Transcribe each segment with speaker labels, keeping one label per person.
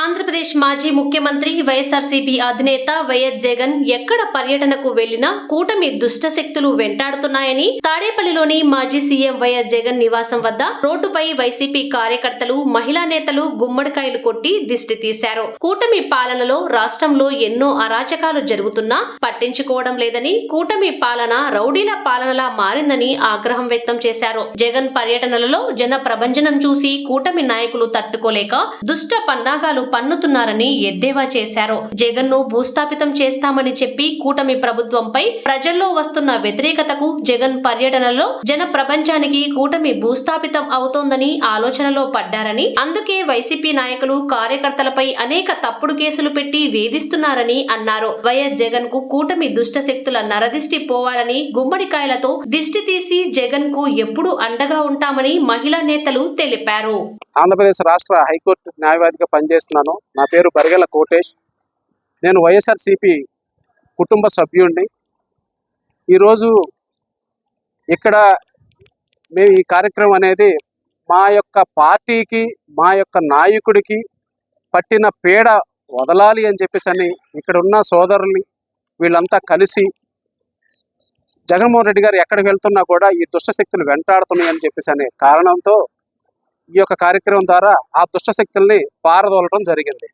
Speaker 1: ఆంధ్రప్రదేశ్ మాజీ ముఖ్యమంత్రి వైఎస్ఆర్సీపీ అధినేత వైఎస్ జగన్ ఎక్కడ పర్యటనకు వెళ్ళినా కూటమి దుష్ట శక్తులు వెంటాడుతున్నాయని తాడేపల్లిలోని మాజీ సీఎం వైఎస్ జగన్ నివాసం వద్ద రోడ్డుపై వైసీపీ కార్యకర్తలు మహిళా నేతలు గుమ్మడికాయలు కొట్టి దిష్టి తీశారు. కూటమి పాలనలో రాష్ట్రంలో ఎన్నో అరాచకాలు జరుగుతున్నా పట్టించుకోవడం లేదని కూటమి పాలన రౌడీల పాలనలా మారిందని ఆగ్రహం వ్యక్తం చేశారు. జగన్ పర్యటనలలో జన ప్రభంజనం చూసి కూటమి నాయకులు తట్టుకోలేక దుష్ట పన్నాగాలు పన్నుతున్నారని ఎద్దేవా చేశారు. జగన్ను భూస్థాపితం చేస్తామని చెప్పి కూటమి ప్రభుత్వంపై ప్రజల్లో వస్తున్న వ్యతిరేకతకు జగన్ పర్యటనలో జన ప్రపంచానికి కూటమి భూస్థాపితం అవుతోందని ఆలోచనలో పడ్డారని అందుకే వైసీపీ నాయకులు కార్యకర్తలపై అనేక తప్పుడు కేసులు పెట్టి వేధిస్తున్నారని అన్నారు. వైఎస్ జగన్కు కూటమి దుష్ట శక్తుల నరదిష్టి పోవాలని గుమ్మడికాయలతో దిష్టి తీసి జగన్కు ఎప్పుడూ అండగా ఉంటామని మహిళా నేతలు తెలిపారు.
Speaker 2: ఆంధ్రప్రదేశ్ రాష్ట్ర హైకోర్టు న్యాయవాదిగా పనిచేస్తున్నాను నా పేరు బరిగెల కోటేష్. నేను వైఎస్ఆర్సిపి కుటుంబ సభ్యుడిని ఈరోజు ఇక్కడ మేము ఈ కార్యక్రమం అనేది మా యొక్క పార్టీకి మా యొక్క నాయకుడికి పట్టిన పేడ వదలాలి అని చెప్పేసి అని ఇక్కడ ఉన్న సోదరుల్ని వీళ్ళంతా కలిసి జగన్మోహన్ రెడ్డి గారు ఎక్కడికి వెళ్తున్నా కూడా ఈ దుష్టశక్తులు వెంటాడుతున్నాయి అని చెప్పేసి అనే కారణంతో ఈ యొక్క కార్యక్రమం ద్వారా ఆ దుష్ట శక్తుల్ని పారదోలడం జరిగింది.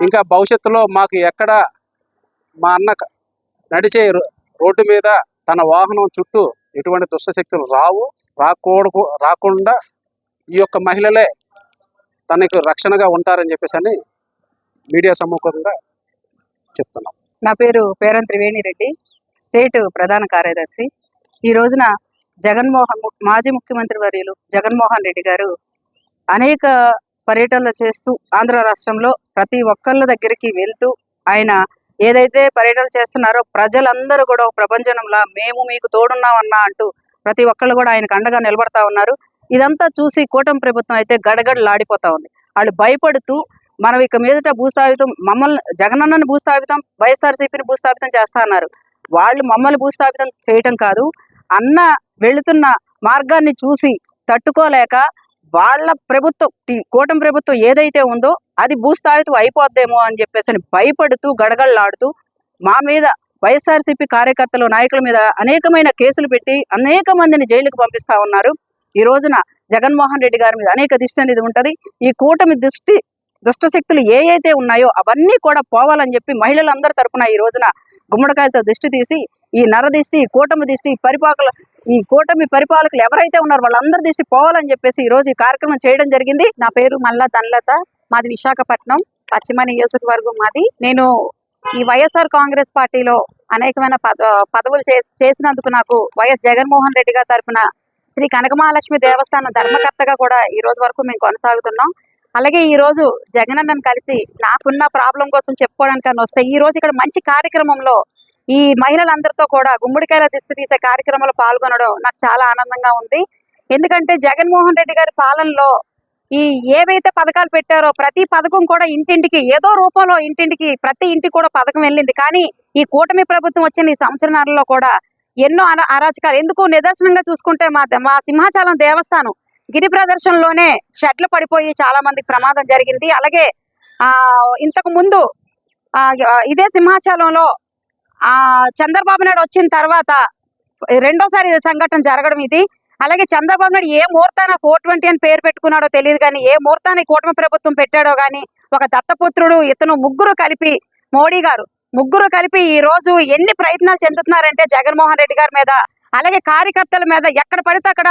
Speaker 2: ఇంకా భవిష్యత్తులో మాకు ఎక్కడ మా అన్న నడిచే రో- రోడ్డు మీద తన వాహనం చుట్టూ ఎటువంటి దుష్టశక్తులు రావు రాకూడదు రాకుండా ఈ యొక్క మహిళలే తనకు రక్షణగా ఉంటారని చెప్పేసి అని మీడియా సమ్ముఖంగా చెప్తున్నాం.
Speaker 3: నా పేరు పేరం త్రివేణి రెడ్డి స్టేట్ ప్రధాన కార్యదర్శి. ఈ రోజున జగన్మోహన్ మాజీ ముఖ్యమంత్రి వర్యులు జగన్మోహన్ రెడ్డి గారు అనేక పర్యటనలు చేస్తూ ఆంధ్ర రాష్ట్రంలో ప్రతి ఒక్కళ్ళ దగ్గరికి వెళ్తూ ఆయన ఏదైతే పర్యటనలు చేస్తున్నారో ప్రజలందరూ కూడా ప్రపంచంలా మేము మీకు తోడున్నామన్నా అంటూ ప్రతి ఒక్కళ్ళు కూడా ఆయనకు అండగా నిలబడతా ఉన్నారు. ఇదంతా చూసి కూటమి ప్రభుత్వం అయితే గడగడలాడిపోతా ఉంది. వాళ్ళు భయపడుతూ మనం ఇక మీదట భూస్థాపితం మమ్మల్ని జగనన్నను భూస్థాపితం వైఎస్ఆర్సీపీని భూస్థాపితం చేస్తా అన్నారు. వాళ్ళు మమ్మల్ని భూస్థాపితం చేయటం కాదు అన్న వెళుతున్న మార్గాన్ని చూసి తట్టుకోలేక వాళ్ళ ప్రభుత్వం కూటమి ప్రభుత్వం ఏదైతే ఉందో అది భూస్థాపితం అయిపోద్దేమో అని చెప్పేసి అని భయపడుతూ గడగడలాడుతూ మా మీద వైఎస్ఆర్సీపీ కార్యకర్తలు నాయకుల మీద అనేకమైన కేసులు పెట్టి అనేక మందిని జైలుకు పంపిస్తా ఉన్నారు. ఈ రోజున జగన్మోహన్ రెడ్డి గారి మీద అనేక దిష్టి అనేది ఉంటది. ఈ కూటమి దృష్టి దుష్ట శక్తులు ఏ అయితే ఉన్నాయో అవన్నీ కూడా పోవాలని చెప్పి మహిళలందరి తరపున ఈ రోజున గుమ్మడికాయలతో దిష్టి తీసి ఈ నర దిష్టి ఈ కూటమి దిష్టి ఈ పరిపాలకులు ఈ కూటమి పరిపాలకులు ఎవరైతే ఉన్నారో వాళ్ళందరి దిష్టి పోవాలని చెప్పేసి ఈ రోజు ఈ కార్యక్రమం చేయడం జరిగింది.
Speaker 4: నా పేరు మల్లా ధనలత మాది విశాఖపట్నం పశ్చిమ నియోజకవర్గం మాది. నేను ఈ వైఎస్ఆర్ కాంగ్రెస్ పార్టీలో అనేకమైన పద పదవులు చే చేసినందుకు నాకు వైఎస్ జగన్మోహన్ రెడ్డి గారి తరఫున శ్రీ కనకమహాలక్ష్మి దేవస్థానం ధర్మకర్తగా కూడా ఈ రోజు వరకు మేము కొనసాగుతున్నాం. అలాగే ఈ రోజు జగన్ అన్నను కలిసి నాకున్న ప్రాబ్లం కోసం చెప్పుకోవడానికి అని వస్తే ఈ రోజు ఇక్కడ మంచి కార్యక్రమంలో ఈ మహిళలందరితో కూడా గుమ్మడికాయల దిష్టి తీసే కార్యక్రమంలో పాల్గొనడం నాకు చాలా ఆనందంగా ఉంది. ఎందుకంటే జగన్మోహన్ రెడ్డి గారి పాలనలో ఈ ఏవైతే పథకాలు పెట్టారో ప్రతి పథకం కూడా ఇంటింటికి ఏదో రూపంలో ఇంటింటికి ప్రతి ఇంటికి కూడా పథకం వెళ్ళింది. కానీ ఈ కూటమి ప్రభుత్వం వచ్చిన ఈ సంవత్సరాలలో కూడా ఎన్నో అరాచకాలు ఎందుకు నిదర్శనంగా చూసుకుంటే మా మా సింహాచలం దేవస్థానం గిరి ప్రదర్శనలోనే షెడ్లు పడిపోయి చాలా మందికి ప్రమాదం జరిగింది. అలాగే ఆ ఇంతకు ముందు ఇదే సింహాచలంలో ఆ చంద్రబాబు నాయుడు వచ్చిన తర్వాత రెండోసారి సంఘటన జరగడం ఇది. అలాగే చంద్రబాబు నాయుడు ఏ ముహూర్తాన ఫోర్ ట్వంటీ అని పేరు పెట్టుకున్నాడో తెలియదు కానీ ఏ ముహూర్తాన్ని కూటమి ప్రభుత్వం పెట్టాడో కానీ ఒక దత్తపుత్రుడు ఇతను ముగ్గురు కలిపి మోడీ గారు ముగ్గురు కలిపి ఈ రోజు ఎన్ని ప్రయత్నాలు చెందుతున్నారంటే జగన్మోహన్ రెడ్డి గారి మీద అలాగే కార్యకర్తల మీద ఎక్కడ పడితే అక్కడ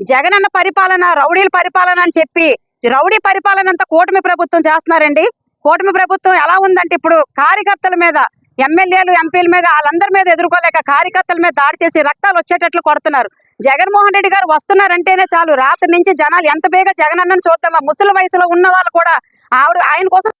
Speaker 4: జగనన్న పరిపాలన రౌడీల పరిపాలన అని చెప్పి రౌడీ పరిపాలన అంతా కూటమి ప్రభుత్వం చేస్తున్నారండి. కూటమి ప్రభుత్వం ఎలా ఉందంటే ఇప్పుడు కార్యకర్తల మీద ఎమ్మెల్యేలు ఎంపీల మీద వాళ్ళందరి మీద ఎదుర్కోలేక కార్యకర్తల మీద దాడి చేసి రక్తాలు వచ్చేటట్లు కొడుతున్నారు. జగన్మోహన్ రెడ్డి గారు వస్తున్నారంటేనే చాలు. రాత్రి నుంచి జనాలు ఎంత బేగా జగనన్నను చూద్దామా? ముసలి వయసులో ఉన్న వాళ్ళు కూడా ఆవిడ ఆయన కోసం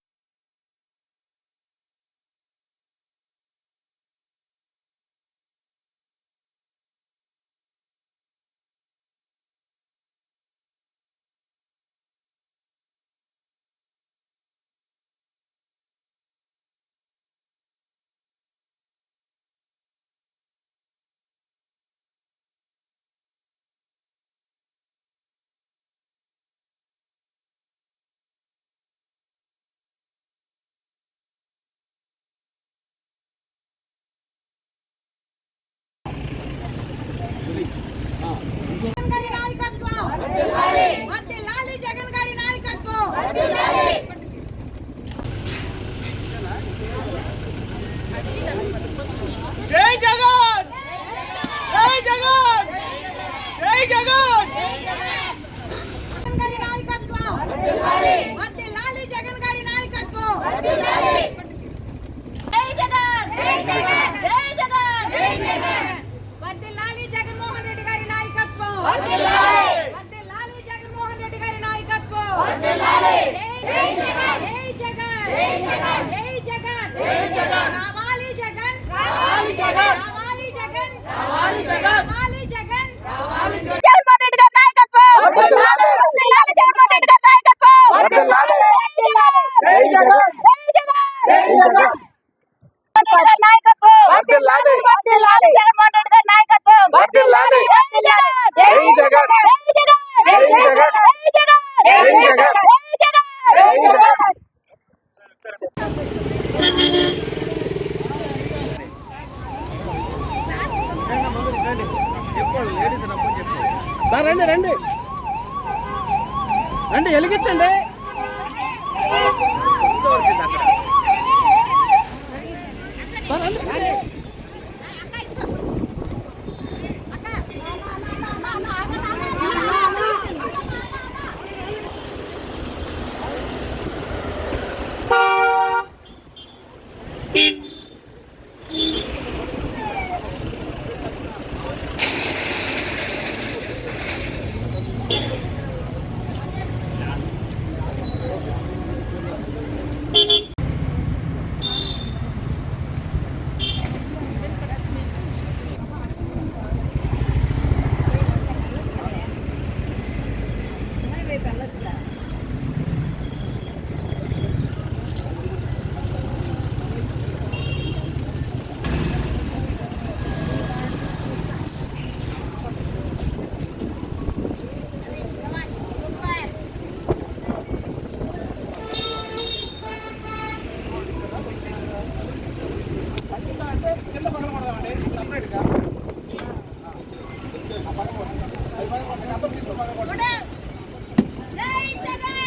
Speaker 3: జగన్ జగన్ గారి నాయకత్వం వర్తి లాలి జగన్ గారి నాయకత్వం జై జగన్ జై జగన్
Speaker 5: రండి రండి రండి వెలిగించండి దా రండి, రండి.
Speaker 3: జై జగన్